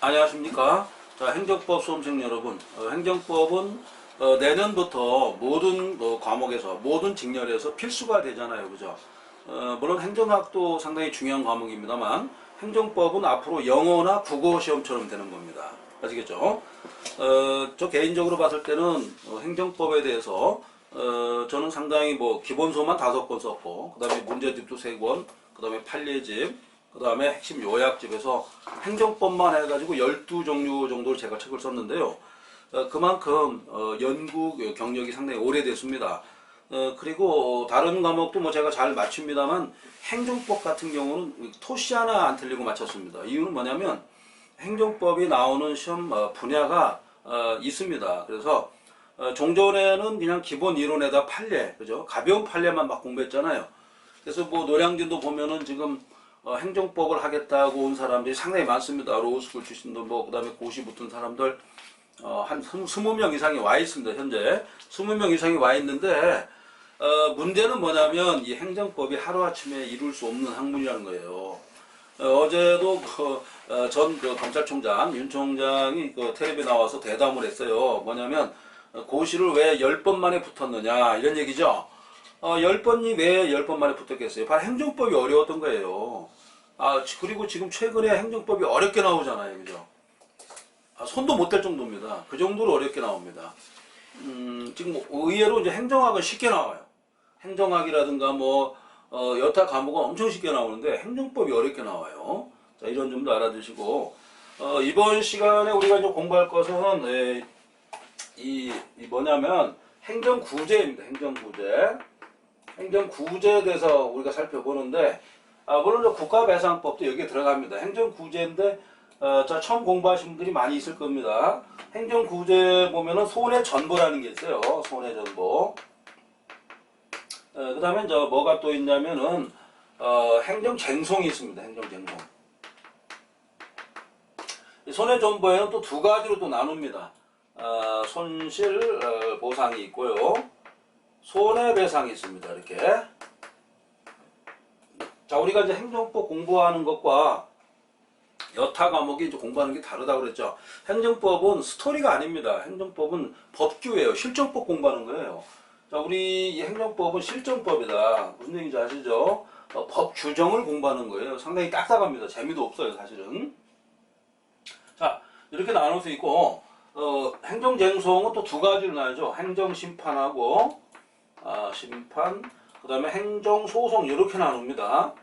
안녕하십니까. 자, 행정법 수험생 여러분. 어, 행정법은 어, 내년부터 모든 어, 과목에서, 모든 직렬에서 필수가 되잖아요. 그죠? 어, 물론 행정학도 상당히 중요한 과목입니다만, 행정법은 앞으로 영어나 국어 시험처럼 되는 겁니다. 아시겠죠? 어, 저 개인적으로 봤을 때는 어, 행정법에 대해서 어, 저는 상당히 뭐 기본서만 다섯 권 썼고, 그 다음에 문제집도 세 권, 그 다음에 판례집, 그 다음에 핵심 요약집에서 행정법만 해가지고 12종류 정도를 제가 책을 썼는데요. 어, 그만큼 어, 연구 경력이 상당히 오래됐습니다. 어, 그리고 다른 과목도 뭐 제가 잘 맞춥니다만 행정법 같은 경우는 토시 하나 안 틀리고 맞췄습니다. 이유는 뭐냐면 행정법이 나오는 시험 어, 분야가 어, 있습니다. 그래서 어, 종전에는 그냥 기본 이론에다 판례, 그죠? 가벼운 판례만 막 공부했잖아요. 그래서 뭐 노량진도 보면은 지금 어, 행정법을 하겠다고 온 사람들이 상당히 많습니다. 로우스쿨 출신도 뭐 그 다음에 고시 붙은 사람들 어, 한 20명 이상이 와 있습니다. 현재 20명 이상이 와 있는데 어, 문제는 뭐냐면 이 행정법이 하루아침에 이룰 수 없는 학문이라는 거예요. 어, 제도 그, 어, 전 그 검찰총장 윤 총장이 그 텔레비에 나와서 대담을 했어요. 뭐냐면 어, 고시를 왜열번 만에 붙었느냐 이런 얘기죠. 어, 열 번이 왜열번 만에 붙었겠어요? 바로 행정법이 어려웠던 거예요. 아, 지- 그리고 지금 최근에 행정법이 어렵게 나오잖아요. 그죠? 아, 손도 못 댈 정도입니다. 그 정도로 어렵게 나옵니다. 음, 지금 뭐 의외로 이제 행정학은 쉽게 나와요. 행정학이라든가 뭐, 어, 여타 과목은 엄청 쉽게 나오는데 행정법이 어렵게 나와요. 자, 이런 점도 알아두시고, 어, 이번 시간에 우리가 이제 공부할 것은, 에, 이, 이 뭐냐면, 행정구제입니다. 행정구제. 행정 구제에 대해서 우리가 살펴보는데, 아, 물론 국가배상법도 여기에 들어갑니다. 행정구제인데, 어, 자, 처음 공부하신 분들이 많이 있을 겁니다. 행정구제 보면은 손해전보라는 게 있어요. 손해전보. 어, 그 다음에 저 뭐가 또 있냐면은, 어, 행정쟁송이 있습니다. 행정쟁송. 이 손해전보에는 또 두 가지로 또 나눕니다. 어, 손실 어, 보상이 있고요. 손해배상이 있습니다. 이렇게. 자, 우리가 이제 행정법 공부하는 것과 여타 과목이 이제 공부하는 게 다르다고 그랬죠. 행정법은 스토리가 아닙니다. 행정법은 법규예요. 실정법 공부하는 거예요. 자, 우리 이 행정법은 실정법이다. 무슨 얘기인지 아시죠? 어, 법 규정을 공부하는 거예요. 상당히 딱딱합니다. 재미도 없어요, 사실은. 자, 이렇게 나눌 수 있고, 어, 행정쟁송은 또 두 가지로 나뉘죠. 행정심판하고, 아, 심판, 그 다음에 행정 소송, 이렇게 나눕니다.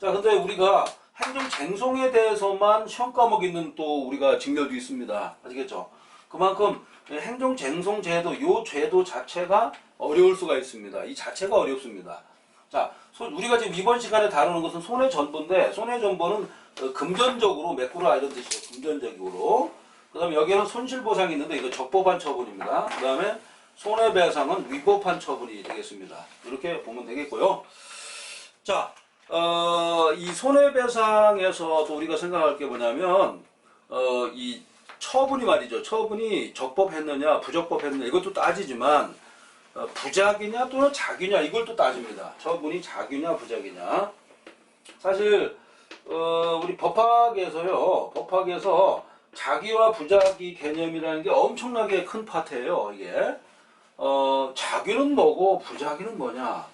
자, 근데 우리가 행정쟁송에 대해서만 시험 과목 있는 또 우리가 직렬도 있습니다. 아시겠죠? 그만큼 행정쟁송 제도, 요 제도 자체가 어려울 수가 있습니다. 이 자체가 어렵습니다. 자, 소- 우리가 지금 이번 시간에 다루는 것은 손해전보인데, 손해전보는 어, 금전적으로 메꾸라 이런 뜻이죠. 금전적으로. 그 다음에 여기에는 손실보상이 있는데, 이거 적법한 처분입니다. 그 다음에 손해배상은 위법한 처분이 되겠습니다. 이렇게 보면 되겠고요. 자, 어, 이 손해배상에서도 우리가 생각할 게 뭐냐면, 어, 이 처분이 말이죠. 처분이 적법했느냐, 부적법했느냐, 이것도 따지지만, 어, 부작이냐 또는 자기냐, 이걸 또 따집니다. 처분이 자기냐, 부작이냐. 사실, 어, 우리 법학에서요, 법학에서 자기와 부작이 개념이라는 게 엄청나게 큰 파트예요, 이게. 어, 자기는 뭐고 부작이는 뭐냐.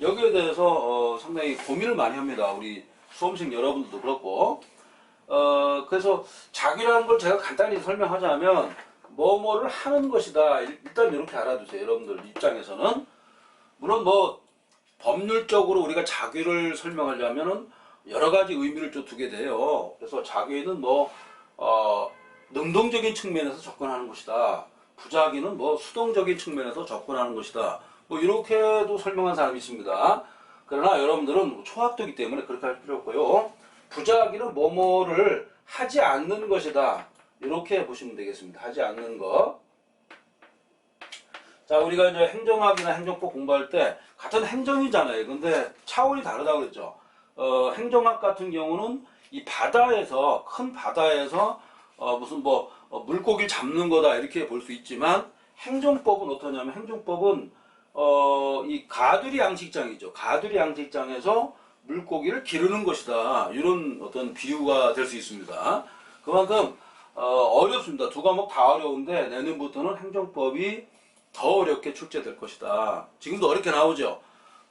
여기에 대해서 어, 상당히 고민을 많이 합니다. 우리 수험생 여러분들도 그렇고. 어, 그래서 자기라는 걸 제가 간단히 설명하자면 뭐뭐를 하는 것이다. 일- 일단 이렇게 알아두세요. 여러분들 입장에서는. 물론 뭐 법률적으로 우리가 자기를 설명하려면은 여러 가지 의미를 좀 두게 돼요. 그래서 자기는 뭐 어, 능동적인 측면에서 접근하는 것이다. 부작위는 뭐 수동적인 측면에서 접근하는 것이다. 뭐 이렇게도 설명한 사람이 있습니다. 그러나 여러분들은 초학도기 때문에 그렇게 할 필요 없고요. 부작위는 뭐뭐를 하지 않는 것이다. 이렇게 보시면 되겠습니다. 하지 않는 것. 자, 우리가 이제 행정학이나 행정법 공부할 때 같은 행정이잖아요. 근데 차원이 다르다고 그랬죠. 어, 행정학 같은 경우는 이 바다에서 큰 바다에서 어, 무슨 뭐 어, 물고기를 잡는 거다 이렇게 볼 수 있지만 행정법은 어떠냐면 행정법은 어, 이 가두리 양식장이죠. 가두리 양식장에서 물고기를 기르는 것이다. 이런 어떤 비유가 될 수 있습니다. 그만큼 어, 렵습니다 두 과목 다 어려운데 내년부터는 행정법이 더 어렵게 출제될 것이다. 지금도 어렵게 나오죠.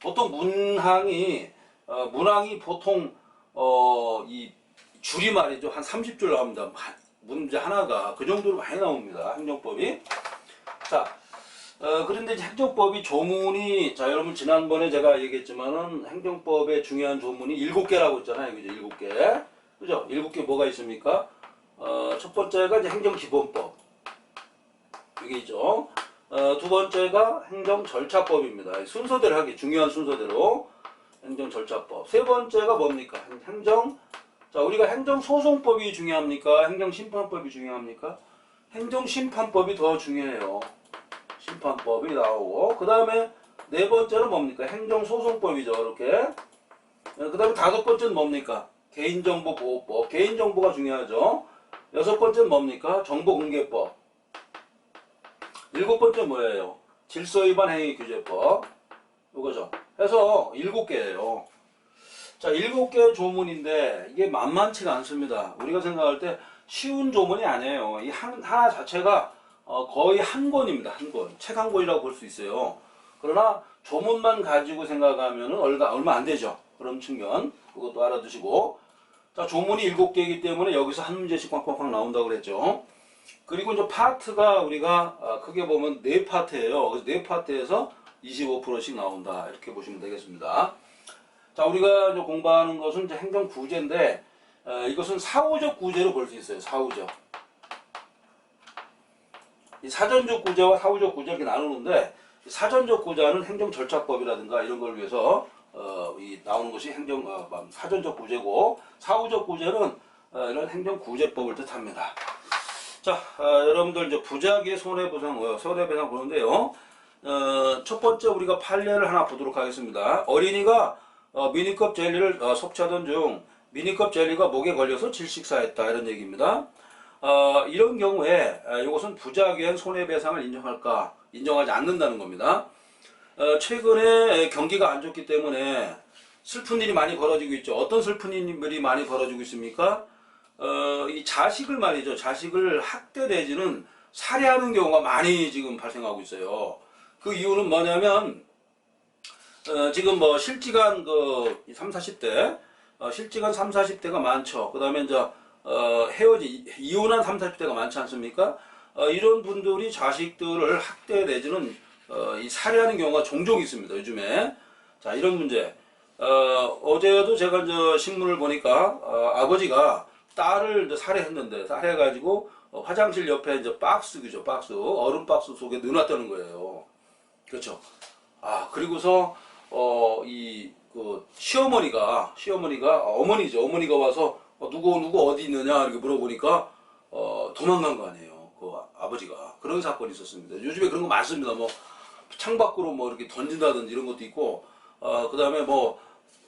보통 문항이 어, 문항이 보통 어, 이 줄이 말이죠 한 30줄 나옵니다. 한- 문제 하나가 그 정도로 많이 나옵니다. 행정법이. 자, 어, 그런데 이제 행정법이 조문이 자 여러분 지난번에 제가 얘기했지만은 행정법의 중요한 조문이 일곱 개라고 했잖아요, 그죠? 일곱 개, 그죠? 일곱 개 뭐가 있습니까? 어, 첫 번째가 이제 행정기본법 이게 있죠. 어, 두 번째가 행정절차법입니다. 순서대로 하기 중요한 순서대로 행정절차법. 세 번째가 뭡니까? 행- 행정 자 우리가 행정소송법이 중요합니까? 행정심판법이 중요합니까? 행정심판법이 더 중요해요. 심판법이 나오고 그 다음에 네 번째는 뭡니까? 행정소송법이죠. 이렇게 그 다음에 다섯 번째는 뭡니까? 개인정보보호법. 개인정보가 중요하죠. 여섯 번째는 뭡니까? 정보공개법. 일곱 번째 뭐예요? 질서위반 행위규제법. 이거죠. 해서 일곱 개예요. 자, 일곱 개 조문인데 이게 만만치가 않습니다. 우리가 생각할 때 쉬운 조문이 아니에요. 이 한, 하나 자체가 어, 거의 한 권입니다. 한 권. 책 한 권이라고 볼 수 있어요. 그러나 조문만 가지고 생각하면 얼마, 얼마 안 되죠. 그런 측면. 그것도 알아두시고. 자, 조문이 일곱 개이기 때문에 여기서 한 문제씩 꽉꽉꽉 나온다고 그랬죠. 그리고 이제 파트가 우리가 아, 크게 보면 네 파트예요. 그래서 네 파트에서 25%씩 나온다. 이렇게 보시면 되겠습니다. 자, 우리가 이제 공부하는 것은 이제 행정 구제인데 어, 이것은 사후적 구제로 볼 수 있어요. 사후적. 이 사전적 구제와 사후적 구제 이렇게 나누는데 이 사전적 구제는 행정 절차법이라든가 이런 걸 위해서 어, 이 나오는 것이 행정 어, 사전적 구제고 사후적 구제는 어, 이런 행정 구제법을 뜻합니다. 자, 아, 여러분들 이제 부작위의 손해보상, 어, 손해배상 보는데요. 어, 첫 번째 우리가 판례를 하나 보도록 하겠습니다. 어린이가 어, 미니컵 젤리를 어, 섭취하던 중 미니컵 젤리가 목에 걸려서 질식사했다 이런 얘기입니다. 어, 이런 경우에 아, 이것은 부작위한 손해배상을 인정할까 인정하지 않는다는 겁니다. 어, 최근에 경기가 안 좋기 때문에 슬픈 일이 많이 벌어지고 있죠. 어떤 슬픈 일이 많이 벌어지고 있습니까? 어, 이 자식을 말이죠. 자식을 학대 내지는 살해하는 경우가 많이 지금 발생하고 있어요. 그 이유는 뭐냐면, 어, 지금 뭐 실지간 그 3, 40대, 어, 실지간 3, 40대가 많죠. 그 다음에 이제, 어, 헤어지, 이혼한 3, 40대가 많지 않습니까? 어, 이런 분들이 자식들을 학대 내지는, 어, 이 살해하는 경우가 종종 있습니다. 요즘에. 자, 이런 문제. 어, 어제도 제가 이제 신문을 보니까, 어, 아버지가 딸을 살해했는데, 살해해가지고, 어, 화장실 옆에 이제 박스, 그죠, 박스, 얼음 박스 속에 넣어놨다는 거예요. 그렇죠. 아, 그리고서, 어, 이, 그, 시어머니가, 시어머니가, 어, 어머니죠. 어머니가 와서, 어, 누구, 누구 어디 있느냐, 이렇게 물어보니까, 어, 도망간 거 아니에요. 그 아- 아버지가. 그런 사건이 있었습니다. 요즘에 그런 거 많습니다. 뭐, 창밖으로 뭐 이렇게 던진다든지 이런 것도 있고, 어, 그 다음에 뭐,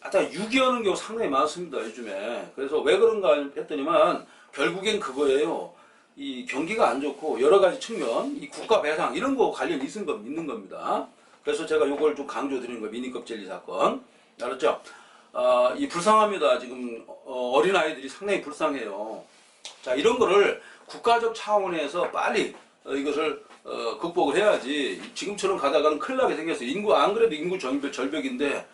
하여튼 유기하는 경우 상당히 많습니다. 요즘에. 그래서 왜 그런가 했더니만, 결국엔 그거예요. 이 경기가 안 좋고 여러 가지 측면, 이 국가 배상 이런 거 관련 있는 겁 있는 겁니다. 그래서 제가 요걸 좀 강조 드리는 거예요. 미니컵 젤리 사건. 알았죠? 아, 이 불쌍합니다. 지금 어, 린 아이들이 상당히 불쌍해요. 자, 이런 거를 국가적 차원에서 빨리 어, 이것을 어, 극복을 해야지. 지금처럼 가다가는 큰일 나게 생겼어요. 인구 안 그래도 인구 절벽, 절벽인데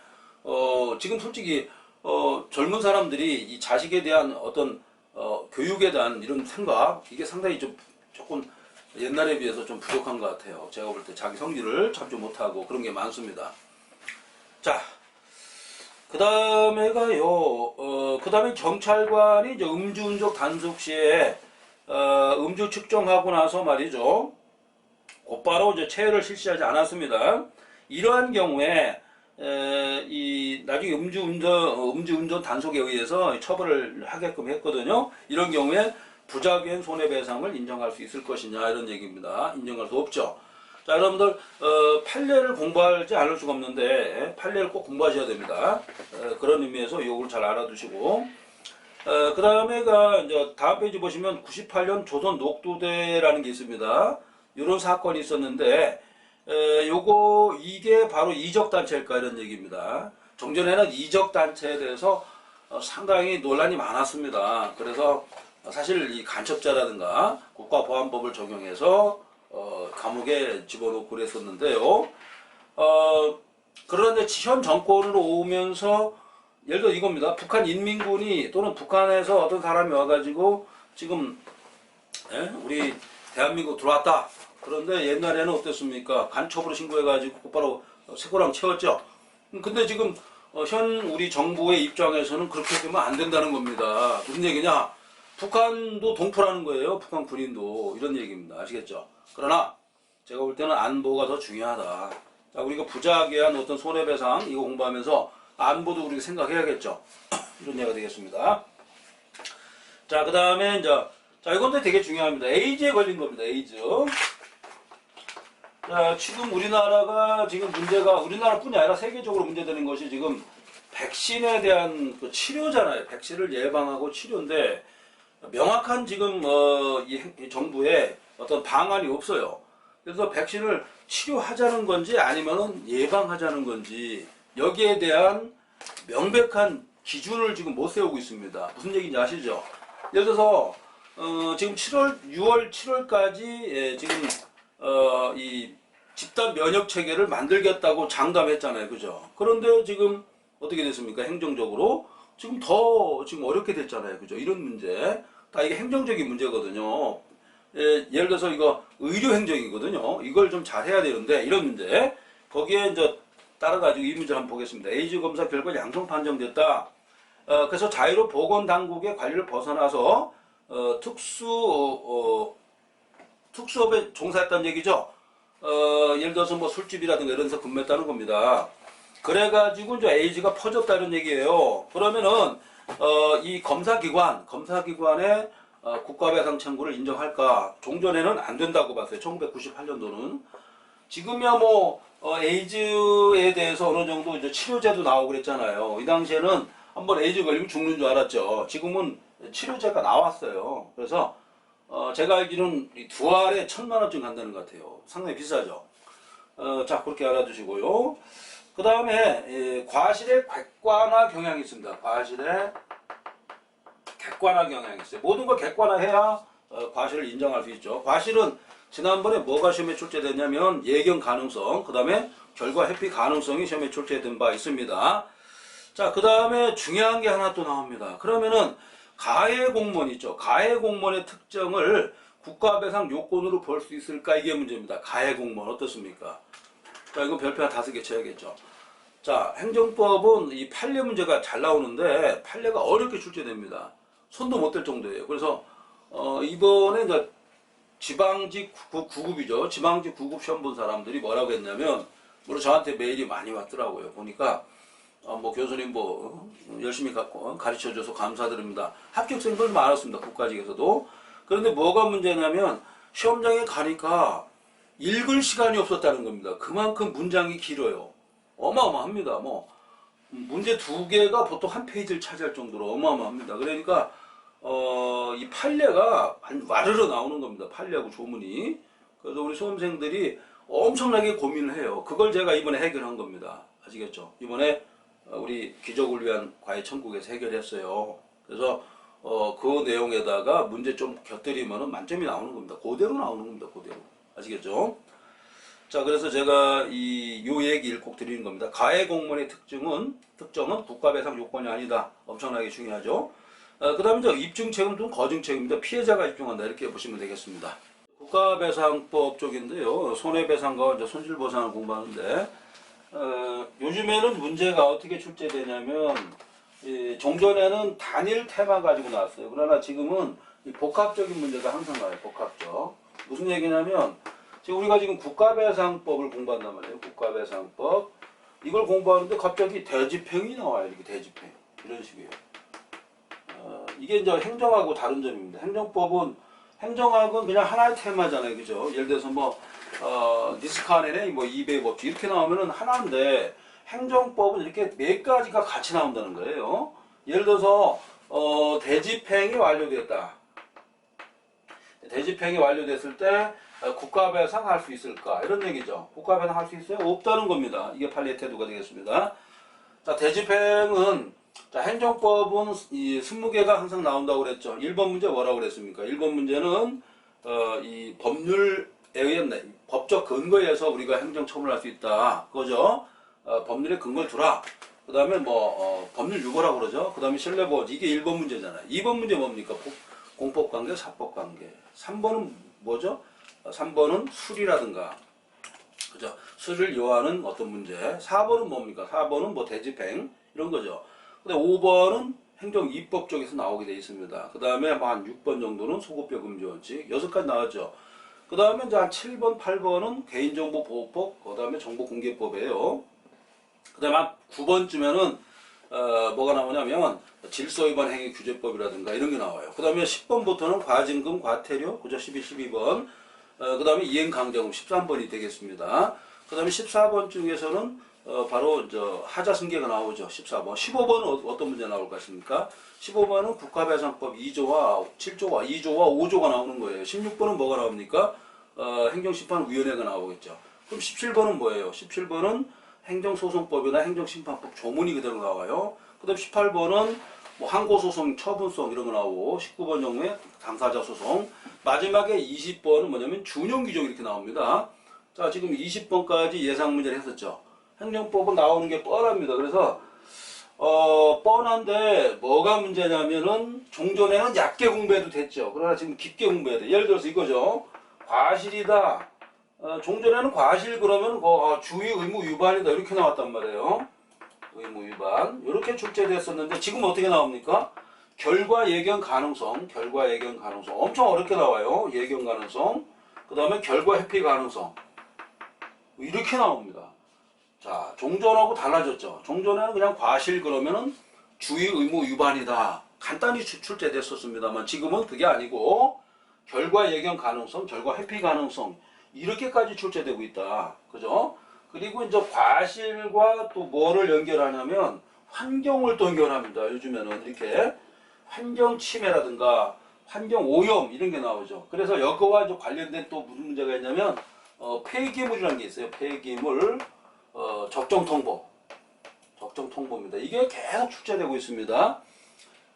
어, 지금 솔직히 어, 젊은 사람들이 이 자식에 대한 어떤 어, 교육에 대한 이런 생각 이게 상당히 좀 조금 옛날에 비해서 좀 부족한 것 같아요. 제가 볼 때 자기 성질을 참지 못하고 그런 게 많습니다. 자, 그 다음에가요, 어, 그 다음에 경찰관이 이제 음주운전 단속 시에 어, 음주 측정하고 나서 말이죠. 곧바로 이제 체열을 실시하지 않았습니다. 이러한 경우에 에, 이 나중에 음주운전 어, 음주운전 단속에 의해서 처벌을 하게끔 했거든요. 이런 경우에 부작위한 손해배상을 인정할 수 있을 것이냐 이런 얘기입니다. 인정할 수 없죠. 자 여러분들 어, 판례를 공부하지 않을 수가 없는데 판례를 꼭 공부하셔야 됩니다. 어, 그런 의미에서 이걸 잘 알아두시고 어, 그 다음에가 이제 다음 페이지 보시면 98년 조선 녹두대라는 게 있습니다. 이런 사건이 있었는데 에, 요거 이게 바로 이적 단체일까 이런 얘기입니다. 종전에는 이적 단체에 대해서 어, 상당히 논란이 많았습니다. 그래서 사실 이 간첩자라든가 국가보안법을 적용해서 어, 감옥에 집어넣고 그랬었는데요. 어, 그런데 현 정권으로 오면서 예를 들어 이겁니다. 북한 인민군이 또는 북한에서 어떤 사람이 와가지고 지금 예? 우리 대한민국 들어왔다. 그런데 옛날에는 어땠습니까? 간첩으로 신고해가지고 곧바로 세고랑 채웠죠. 음, 근데 지금 어, 현 우리 정부의 입장에서는 그렇게 되면 안 된다는 겁니다. 무슨 얘기냐? 북한도 동포라는 거예요. 북한 군인도 이런 얘기입니다. 아시겠죠? 그러나 제가 볼 때는 안보가 더 중요하다. 자, 우리가 부작에 한 어떤 손해배상 이거 공부하면서 안보도 우리가 생각해야겠죠. 이런 얘기가 되겠습니다. 자, 그 다음에 이제 자, 이건 되게 중요합니다. 에이즈에 걸린 겁니다. 에이즈. 자, 지금 우리나라가 지금 문제가 우리나라뿐이 아니라 세계적으로 문제되는 것이 지금 백신에 대한 그 치료잖아요. 백신을 예방하고 치료인데 명확한 지금 어, 이, 정부의 어떤 방안이 없어요. 그래서 백신을 치료하자는 건지 아니면은 예방하자는 건지 여기에 대한 명백한 기준을 지금 못 세우고 있습니다. 무슨 얘기인지 아시죠? 예를 들어서 어, 지금 7월, 6월, 7월까지 지금 어, 이 집단 면역 체계를 만들겠다고 장담했잖아요, 그죠? 그런데 지금 어떻게 됐습니까? 행정적으로 지금 더 지금 어렵게 됐잖아요, 그죠? 이런 문제 다 이게 행정적인 문제거든요. 예, 예를 들어서 이거 의료 행정이거든요. 이걸 좀 잘해야 되는데 이런 문제 거기에 이제 따라가지고 이 문제 한번 보겠습니다. 에이즈 검사 결과 양성 판정됐다. 어, 그래서 자유로 보건 당국의 관리를 벗어나서 어, 특수 어, 어, 특수업에 종사했다는 얘기죠. 어, 예를 들어서 뭐 술집이라든가 이런 데서 근무했다는 겁니다. 그래가지고 이제 에이즈가 퍼졌다는 얘기예요. 그러면은 어, 이 검사기관, 검사기관의 어, 국가배상 청구를 인정할까? 종전에는 안 된다고 봤어요. 1998년도는. 지금이야 뭐 어, 에이즈에 대해서 어느 정도 이제 치료제도 나오고 그랬잖아요. 이 당시에는 한번 에이즈 걸리면 죽는 줄 알았죠. 지금은 치료제가 나왔어요. 그래서 어, 제가 알기로는 이두 알에 천만 원쯤 간다는 것 같아요. 상당히 비싸죠. 어, 자 그렇게 알아두시고요. 그 다음에 과실의 객관화 경향이 있습니다. 과실의 객관화 경향이 있어요. 모든 걸 객관화해야 어, 과실을 인정할 수 있죠. 과실은 지난번에 뭐가 시험에 출제됐냐면 예견 가능성, 그 다음에 결과 회피 가능성이 시험에 출제된 바 있습니다. 자, 그 다음에 중요한 게 하나 또 나옵니다. 그러면은 가해 공무원 있죠. 가해 공무원의 특정을 국가배상 요건으로 볼 수 있을까 이게 문제입니다. 가해 공무원 어떻습니까? 자, 이거 별표 한 다섯 개 쳐야겠죠. 자, 행정법은 이 판례 문제가 잘 나오는데 판례가 어렵게 출제됩니다. 손도 못 댈 정도예요. 그래서 어, 이번에 이제 지방직 구, 급이죠 지방직 구급 시험 본 사람들이 뭐라고 했냐면 물론 저한테 메일이 많이 왔더라고요. 보니까 어, 뭐 교수님 뭐 어, 열심히 가, 르쳐 줘서 감사드립니다. 합격생들도 많았습니다. 국가직에서도. 그런데 뭐가 문제냐면 시험장에 가니까 읽을 시간이 없었다는 겁니다. 그만큼 문장이 길어요. 어마어마합니다. 뭐 문제 두 개가 보통 한 페이지를 차지할 정도로 어마어마합니다. 그러니까 어, 이 판례가 완- 와르르 나오는 겁니다. 판례하고 조문이. 그래서 우리 수험생들이 엄청나게 고민을 해요. 그걸 제가 이번에 해결한 겁니다. 아시겠죠? 이번에 어, 우리 기적을 위한 과외 천국에서 해결했어요. 그래서 어, 그 내용에다가 문제 좀 곁들이면 만점이 나오는 겁니다. 그대로 나오는 겁니다. 그대로. 아시겠죠? 자, 그래서 제가 이, 요 얘기를 꼭 드리는 겁니다. 가해 공무원의 특징은, 특정은 국가배상 요건이 아니다. 엄청나게 중요하죠. 그 다음에 입증 책임 등 거증 책임입니다. 피해자가 입증한다. 이렇게 보시면 되겠습니다. 국가배상법 쪽인데요. 손해배상과 이제 손실보상을 공부하는데, 어, 요즘에는 문제가 어떻게 출제되냐면, 이 종전에는 단일 테마 가지고 나왔어요. 그러나 지금은 이 복합적인 문제가 항상 나와요. 복합적. 무슨 얘기냐면, 지금 우리가 지금 국가배상법을 공부한단 말이에요. 국가배상법. 이걸 공부하는데 갑자기 대집행이 나와요. 이렇게 대집행. 이런 식이에요. 어, 이게 이제 행정하고 다른 점입니다. 행정법은 행정학은 그냥 하나의 테마잖아요. 그죠? 예를 들어서 뭐, 어, 니스카네네 뭐200 법칙 이렇게 나오면은 하나인데 행정법은 이렇게 네 가지가 같이 나온다는 거예요. 예를 들어서, 어, 대집행이 완료됐다. 대집행이 완료됐을 때 어, 국가배상 할 수 있을까? 이런 얘기죠. 국가배상 할 수 있어요? 없다는 겁니다. 이게 판례 태도가 되겠습니다. 자, 대집행은 자, 행정법은 이 20개가 항상 나온다고 그랬죠. 1번 문제 뭐라고 그랬습니까? 1번 문제는 어, 이 법률에 의한 내- 법적 근거에 의해서 우리가 행정 처분할 수 있다. 그거죠. 어, 법률에 근거를 두라. 그 다음에 뭐 어, 법률 유보라고 그러죠. 그 다음에 신뢰보호 이게 1번 문제잖아요. 2번 문제 뭡니까? 보- 공법관계, 사법관계. 3번은 뭐죠? 어, 3번은 술이라든가 그죠? 술을 요하는 어떤 문제. 4번은 뭡니까? 4번은 뭐 대집행 이런 거죠. 근데 5번은 행정 입법 쪽에서 나오게 돼 있습니다. 그 다음에 한 6번 정도는 소급별 금지 원칙. 6가지 나왔죠. 그 다음에 이제 한 7번, 8번은 개인정보 보호법, 그 다음에 정보공개법이에요. 그 다음에 한 9번쯤에는 어, 뭐가 나오냐면 질서위반 행위 규제법이라든가 이런 게 나와요. 그 다음에 10번부터는 과징금, 과태료, 그죠? 12, 12번. 어, 그 다음에 이행강제금 13번이 되겠습니다. 그 다음에 14번 중에서는 어, 바로 저 하자 승계가 나오죠. 14번. 15번은 어, 떤 문제 나올 것 같습니까? 15번은 국가배상법 2조와 7조와 2조와 5조가 나오는 거예요. 16번은 뭐가 나옵니까? 어, 행정심판위원회가 나오겠죠. 그럼 17번은 뭐예요? 17번은 행정소송법이나 행정심판법 조문이 그대로 나와요. 그 다음 18번은 뭐 항고소송 처분성 이런 거 나오고 19번 경우에 당사자 소송 마지막에 20번은 뭐냐면 준용규정 이렇게 나옵니다. 자 지금 20번까지 예상 문제를 했었죠. 행정법은 나오는 게 뻔합니다. 그래서 어 뻔한데 뭐가 문제냐면은 종전에는 얕게 공부해도 됐죠. 그러나 지금 깊게 공부해야 돼. 예를 들어서 이거죠. 과실이다. 어, 종전에는 과실 그러면 그, 아, 주의 의무 위반이다 이렇게 나왔단 말이에요. 의무 위반 이렇게 출제됐었는데 지금 어떻게 나옵니까? 결과 예견 가능성, 결과 예견 가능성 엄청 어렵게 나와요. 예견 가능성, 그 다음에 결과 회피 가능성 이렇게 나옵니다. 자, 종전하고 달라졌죠. 종전에는 그냥 과실 그러면은 주의 의무 위반이다. 간단히 출- 출제됐었습니다만 지금은 그게 아니고 결과 예견 가능성, 결과 회피 가능성 이렇게까지 출제되고 있다. 그죠? 그리고 이제 과실과 또 뭐를 연결하냐면 환경을 또 연결합니다. 요즘에는 이렇게 환경 침해라든가 환경 오염 이런 게 나오죠. 그래서 여거와 관련된 또 무슨 문제가 있냐면 어, 폐기물이라는 게 있어요. 폐기물 어, 적정 통보. 적정 통보입니다. 이게 계속 출제되고 있습니다.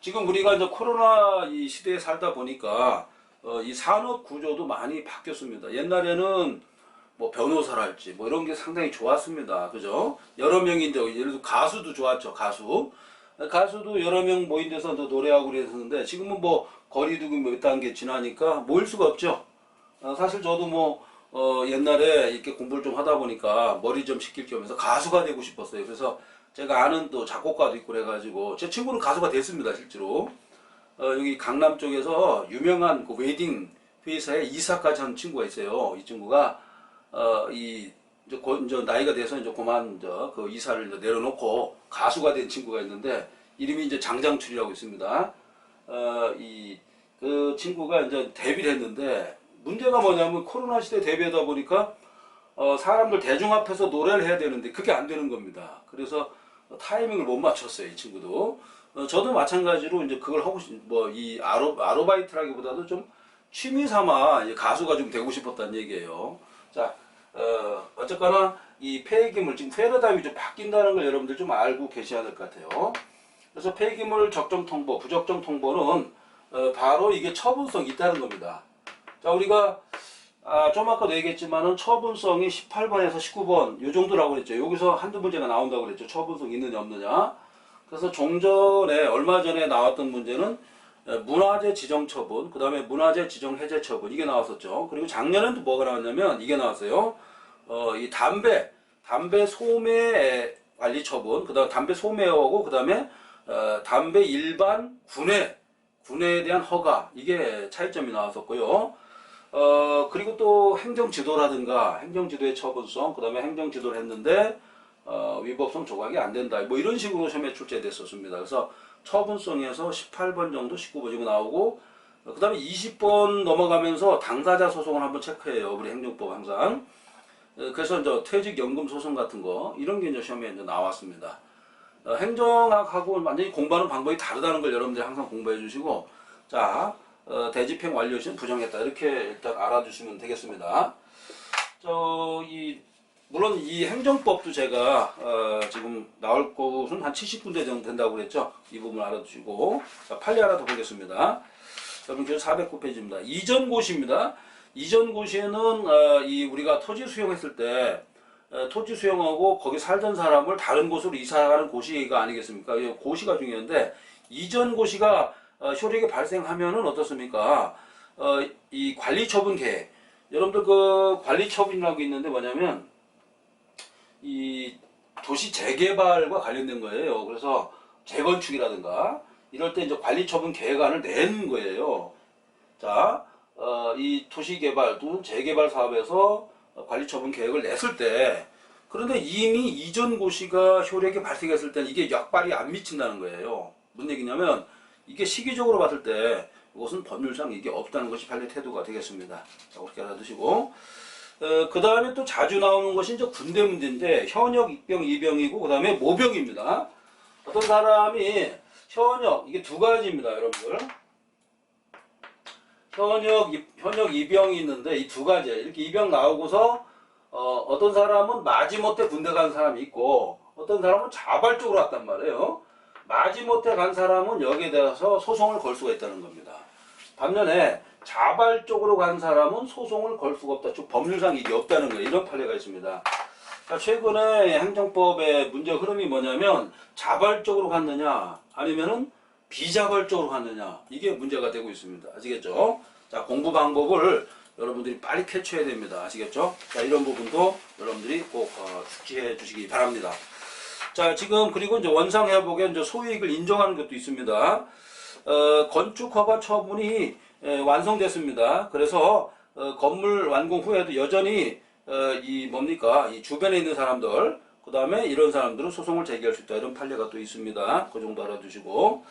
지금 우리가 이제 코로나 이 시대에 살다 보니까 어, 이 산업 구조도 많이 바뀌었습니다. 옛날에는 뭐 변호사랄지 뭐 이런 게 상당히 좋았습니다. 그죠? 여러 명이 이제 예를 들어 가수도 좋았죠. 가수. 가수도 여러 명 모인 데서 또 노래하고 그랬었는데 지금은 뭐 거리두기 몇 단계 지나니까 모일 수가 없죠. 어, 사실 저도 뭐 어, 옛날에 이렇게 공부를 좀 하다 보니까 머리 좀 식힐 겸해서 가수가 되고 싶었어요. 그래서 제가 아는 또 작곡가도 있고 그래가지고 제 친구는 가수가 됐습니다 실제로. 어, 여기 강남 쪽에서 유명한 그 웨딩 회사의 이사까지 한 친구가 있어요. 이 친구가 어, 이 이제, 고, 이제 나이가 돼서 이제 그만 이제 그 이사를 이제 내려놓고 가수가 된 친구가 있는데 이름이 이제 장장출이라고 있습니다. 어, 이 그 친구가 이제 데뷔를 했는데 문제가 뭐냐면 코로나 시대 데뷔하다 보니까 어, 사람들 대중 앞에서 노래를 해야 되는데 그게 안 되는 겁니다. 그래서 타이밍을 못 맞췄어요, 이 친구도. 어, 저도 마찬가지로 이제 그걸 하고 뭐이 아르, 아르바이트라기보다도 좀 취미 삼아 가수가 좀 되고 싶었다는 얘기예요. 자, 어, 어쨌거나 이 폐기물 지금 패러다임이 좀 바뀐다는 걸 여러분들 좀 알고 계셔야 될 것 같아요. 그래서 폐기물 적정 통보, 부적정 통보는 어, 바로 이게 처분성이 있다는 겁니다. 자, 우리가 아, 좀 아까도 얘기했지만은 처분성이 18번에서 19번 요 정도라고 그랬죠. 여기서 한두 문제가 나온다고 그랬죠. 처분성 있느냐 없느냐. 그래서 종전에 얼마 전에 나왔던 문제는 에, 문화재 지정 처분, 그 다음에 문화재 지정 해제 처분 이게 나왔었죠. 그리고 작년에는 또 뭐가 나왔냐면 이게 나왔어요. 어, 이 담배, 담배 소매 관리 처분, 그 다음 담배 소매하고 그 다음에 어, 담배 일반 군내 군내에 대한 허가 이게 차이점이 나왔었고요. 어 그리고 또 행정 지도라든가 행정 지도의 처분성, 그 다음에 행정 지도를 했는데 어, 위법성 조각이 안 된다. 뭐 이런 식으로 시험에 출제됐었습니다. 그래서 처분성에서 18번 정도, 19번 정도 나오고 어, 그다음에 20번 넘어가면서 당사자 소송을 한번 체크해요. 우리 행정법 항상. 어, 그래서 이제 퇴직연금 소송 같은 거 이런 게 이제 시험에 이제 나왔습니다. 어, 행정학하고 완전히 공부하는 방법이 다르다는 걸 여러분들이 항상 공부해 주시고 자 어, 대집행 완료 시는 부정했다 이렇게 일단 알아주시면 되겠습니다. 저이 물론 이 행정법도 제가 어, 지금 나올 곳은 한 70군데 정도 된다고 그랬죠. 이 부분 알아두시고 자, 판례 더 보겠습니다. 여러분 교재 409페이지입니다. 이전 고시입니다. 이전 고시에는 어, 이 우리가 토지 수용했을 때 어, 토지 수용하고 거기 살던 사람을 다른 곳으로 이사가는 고시가 아니겠습니까? 이 고시가 중요한데 이전 고시가 어, 효력이 발생하면은 어떻습니까? 어, 이 관리 처분 계획 여러분들 그 관리 처분이라고 있는데 뭐냐면 이 도시 재개발과 관련된 거예요. 그래서 재건축이라든가 이럴 때 이제 관리 처분 계획안을 낸 거예요. 자, 어, 이 도시 개발 또는 재개발 사업에서 관리 처분 계획을 냈을 때 그런데 이미 이전 고시가 효력이 발생했을 때는 이게 약발이 안 미친다는 거예요. 무슨 얘기냐면 이게 시기적으로 봤을 때 이것은 법률상 이게 없다는 것이 판례 태도가 되겠습니다. 자, 그렇게 알아두시고 그 다음에 또 자주 나오는 것이 이제 군대 문제인데 현역 입병 이병이고 그 다음에 모병입니다. 어떤 사람이 현역 이게 두 가지입니다, 여러분들. 현역 입- 현역 이병이 있는데 이 두 가지 이렇게 이병 나오고서 어, 어떤 사람은 마지못해 군대 간 사람이 있고 어떤 사람은 자발적으로 왔단 말이에요. 마지못해 간 사람은 여기에 대해서 소송을 걸 수가 있다는 겁니다. 반면에 자발적으로 간 사람은 소송을 걸 수가 없다. 즉 법률상 이게 없다는 거예요. 이런 판례가 있습니다. 자, 최근에 행정법의 문제 흐름이 뭐냐면 자발적으로 갔느냐 아니면은 비자발적으로 갔느냐 이게 문제가 되고 있습니다. 아시겠죠? 자 공부 방법을 여러분들이 빨리 캐치해야 됩니다. 아시겠죠? 자 이런 부분도 여러분들이 꼭 어, 숙지해 주시기 바랍니다. 자 지금 그리고 이제 원상 회복에 이제 소유익을 인정하는 것도 있습니다. 어, 건축 허가 처분이 에, 완성됐습니다. 그래서 어, 건물 완공 후에도 여전히 어, 이 뭡니까 이 주변에 있는 사람들 그 다음에 이런 사람들은 소송을 제기할 수 있다 이런 판례가 또 있습니다. 그 정도 알아두시고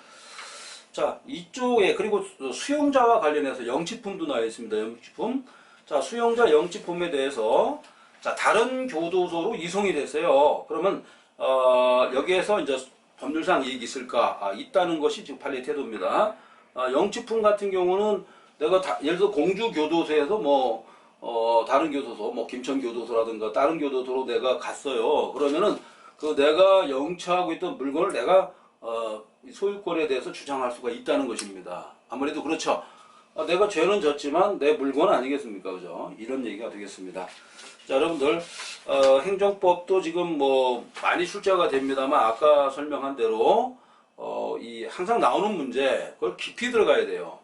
자 이쪽에 그리고 수- 수용자와 관련해서 영치품도 나와 있습니다. 영치품 자 수용자 영치품에 대해서 자 다른 교도소로 이송이 됐어요. 그러면 어, 여기에서 이제 법률상 이익이 있을까 아, 있다는 것이 지금 판례 태도입니다. 아, 영치품 같은 경우는 내가 다, 예를 들어 공주 교도소에서 뭐 어, 다른 교도소, 뭐 김천 교도소라든가 다른 교도소로 내가 갔어요. 그러면은 그 내가 영치하고 있던 물건을 내가 어, 이 소유권에 대해서 주장할 수가 있다는 것입니다. 아무래도 그렇죠. 아, 내가 죄는 졌지만 내 물건 아니겠습니까, 그죠? 이런 얘기가 되겠습니다. 자, 여러분들 어, 행정법도 지금 뭐 많이 출제가 됩니다만 아까 설명한 대로 어, 이 항상 나오는 문제 그걸 깊이 들어가야 돼요.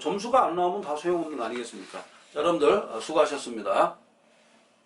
점수가 안 나오면 다 소용없는 거 아니겠습니까? 자, 여러분들 어, 수고하셨습니다.